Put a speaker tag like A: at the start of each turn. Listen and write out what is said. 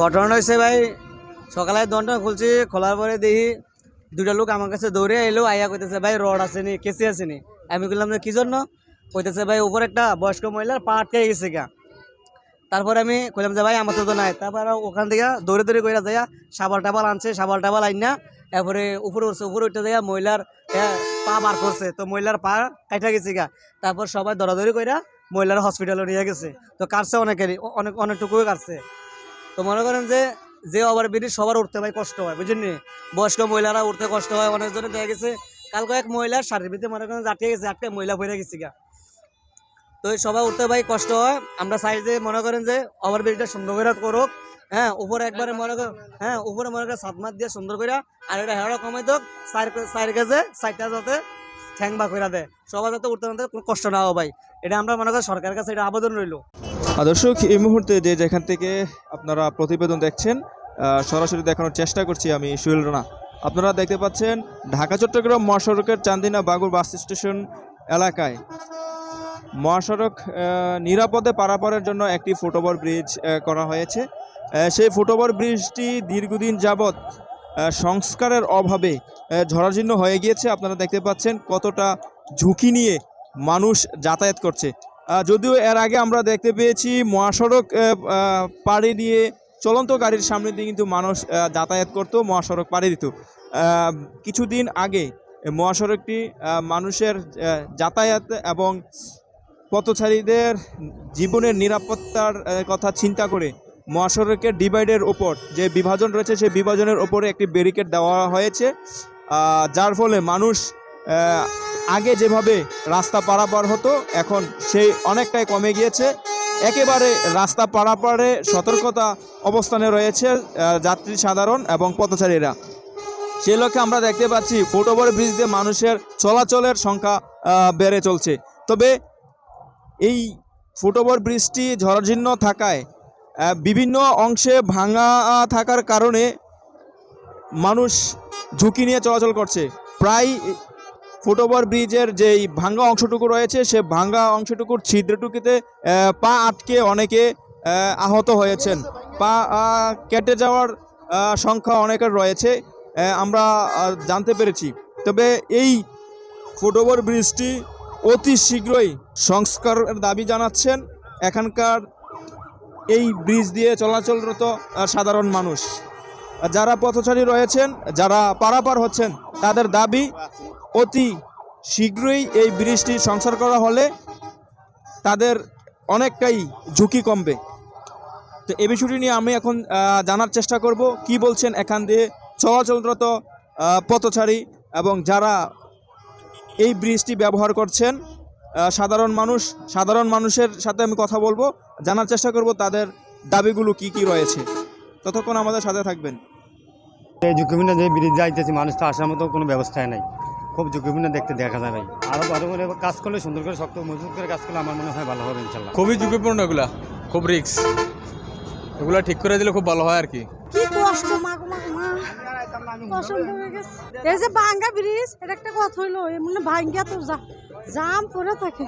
A: ঘটনা হয়েছে ভাই, সকালে দনটা খুলছি, খোলার পরে দেখি দুটা লোক আমার কাছে দৌড়ে এলো আইয়া কইতেছে, ভাই, রড আসেনি কেসি আসেনি আমি বললাম যে কি জন্য? কইতেছে, ভাই, উপর একটা বয়স্ক মহিলার পা আটকে গেছে গা। তারপরে আমি কইলাম যে, ভাই, আমার তো নাই। তারপর ওখান থেকে দৌড়ে দৌড়ে কইরা যাইয়া সাবাল টাবাল আনছে সাবাল টাবাল আইন না এরপরে উপরে উঠছে, উপরে উঠতে যাইয়া মহিলার পা বার করছে, তো মহিলার পা কাইটা গেছে গা। তারপর সবাই দৌড়াদৌড়ি কইরা মহিলার হসপিটালে নিয়ে গেছে। তো কাটছে অনেকেরই অনেক, অনেকটুকুই কাটছে। তো মনে করেন যে যে ওভার ব্রিজ সবার উঠতে ভাই কষ্ট হয় বুঝলেন বয়স্ক মহিলারা উঠতে কষ্ট হয় অনেকজনে দেখা গেছে কালকে এক মহিলার শাড়ির ভিতরে মনে করেন যে আটকে গেছে আটকে মহিলা পড়ে গেছে গা। তো এই সবাই উঠতে ভাই কষ্ট হয় আমরা চাই যে মনে করেন যে ওভার ব্রিজটা সুন্দর করে করুক হ্যাঁ উপরে একবারে মনে করেন হ্যাঁ। উপরে মনে করেন সাত মাস দিয়ে সুন্দর করে আর এটা হেড়া কমাই দোক চার গেছে চারটা যাতে ঠ্যাং বা করে দেয়। সবাই যাতে উঠতে কোনো কষ্ট না হয় ভাই। এটা আমরা মনে করি সরকারের কাছে এটা আবেদন রইল।
B: দর্শক, এই মুহূর্তে যে যেখান থেকে আপনারা প্রতিবেদন দেখছেন সরাসরি দেখানোর চেষ্টা করছি আমি সুহেল রানা। আপনারা দেখতে পাচ্ছেন ঢাকা, চট্টগ্রাম মহাসড়কের চান্দিনা বাগুর বাস স্টেশন এলাকায়। মহাসড়ক নিরাপদে পারাপারের জন্য একটি ফুটওভার ব্রিজ করা হয়েছে। সেই ফুটওভার ব্রিজটি দীর্ঘদিন যাবৎ সংস্কারের অভাবে ঝরাজীর্ণ হয়ে গিয়েছে। আপনারা দেখতে পাচ্ছেন কতটা ঝুঁকি নিয়ে মানুষ যাতায়াত করছে। যদিও এর আগে আমরা দেখতে পেয়েছি মহাসড়ক পাড়ি দিয়ে চলন্ত গাড়ির সামনে দিয়ে কিন্তু মানুষ যাতায়াত করতো, মহাসড়ক পাড়ি দিত। কিছুদিন আগে মহাসড়কটি মানুষের যাতায়াত এবং পথচারীদের জীবনের নিরাপত্তার কথা চিন্তা করে মহাসড়কের ডিভাইডের ওপর যে বিভাজন রয়েছে, সেই বিভাজনের ওপরে একটি ব্যারিকেড দেওয়া হয়েছে। যার ফলে মানুষ আগে যেভাবে রাস্তা পারাপার হতো, এখন সেই অনেকটাই কমে গিয়েছে। একেবারে রাস্তা পারাপারে সতর্কতা অবস্থানে রয়েছে যাত্রী সাধারণ এবং পথচারীরা। সেই লক্ষ্যে আমরা দেখতে পাচ্ছি ফুটওভার ব্রিজ দিয়ে মানুষের চলাচলের সংখ্যা বেড়ে চলছে। তবে এই ফুটওভার ব্রিজটি ঝরাজীর্ণ থাকায় বিভিন্ন অংশে ভাঙা থাকার কারণে মানুষ ঝুঁকি নিয়ে চলাচল করছে। প্রায় ফুটওভার ব্রিজের যেই ভাঙ্গা অংশটুকু রয়েছে, সে ভাঙ্গা অংশটুকুর ছিদ্রটুকুতে পা আটকে অনেকে আহত হয়েছেন। পা কেটে যাওয়ার সংখ্যা অনেকের রয়েছে আমরা জানতে পেরেছি। তবে এই ফুটওভার ব্রিজটি অতি শীঘ্রই সংস্কারের দাবি জানাচ্ছেন। এখানকার এই ব্রিজ দিয়ে চলাচলরত সাধারণ মানুষ। যারা পথচারী রয়েছেন, যারা পারাপার হচ্ছেন, তাদের দাবি অতি শীঘ্রই এই ব্রিজটি সংস্কার করা হলে তাদের অনেকটাই ঝুঁকি কমবে। তো এই বিষয়টি নিয়ে আমি এখন জানার চেষ্টা করব, কি বলছেন এখান দিয়ে চলাচলরত পথচারী এবং যারা এই ব্রিজটি ব্যবহার করছেন সাধারণ মানুষ, সাধারণ মানুষের সাথে আমি কথা বলব, জানার চেষ্টা করব তাদের দাবিগুলো কি কি রয়েছে। ততক্ষণ আমাদের সাথে থাকবেন।
C: এই ঝুঁকিপূর্ণ যে ব্রিজ যাইতেছি, মানুষ তো আসার মতো কোনো ব্যবস্থাই নাই। খুব ঝুঁকিপূর্ণ দেখতে দেখা যাবে। আরও আরও আরও করে কাজ করলে সুন্দর করে শক্ত মজবুত করে কাজ করলে আমার মনে হয় ভালো হবে ইনশাল্লাহ
D: খুবই ঝুঁকিপূর্ণ এগুলা খুব রিক্স এগুলা ঠিক করে দিলে খুব ভালো হয় আর কি।
E: কি কষ্ট মা গো মা গো মা। কষ্ট হয়ে গেছে। এই যে ভাঙ্গা ব্রিজ এটা একটা কথা হইল এমন ভাঙ্গা তো যা জাম পরে থাকে।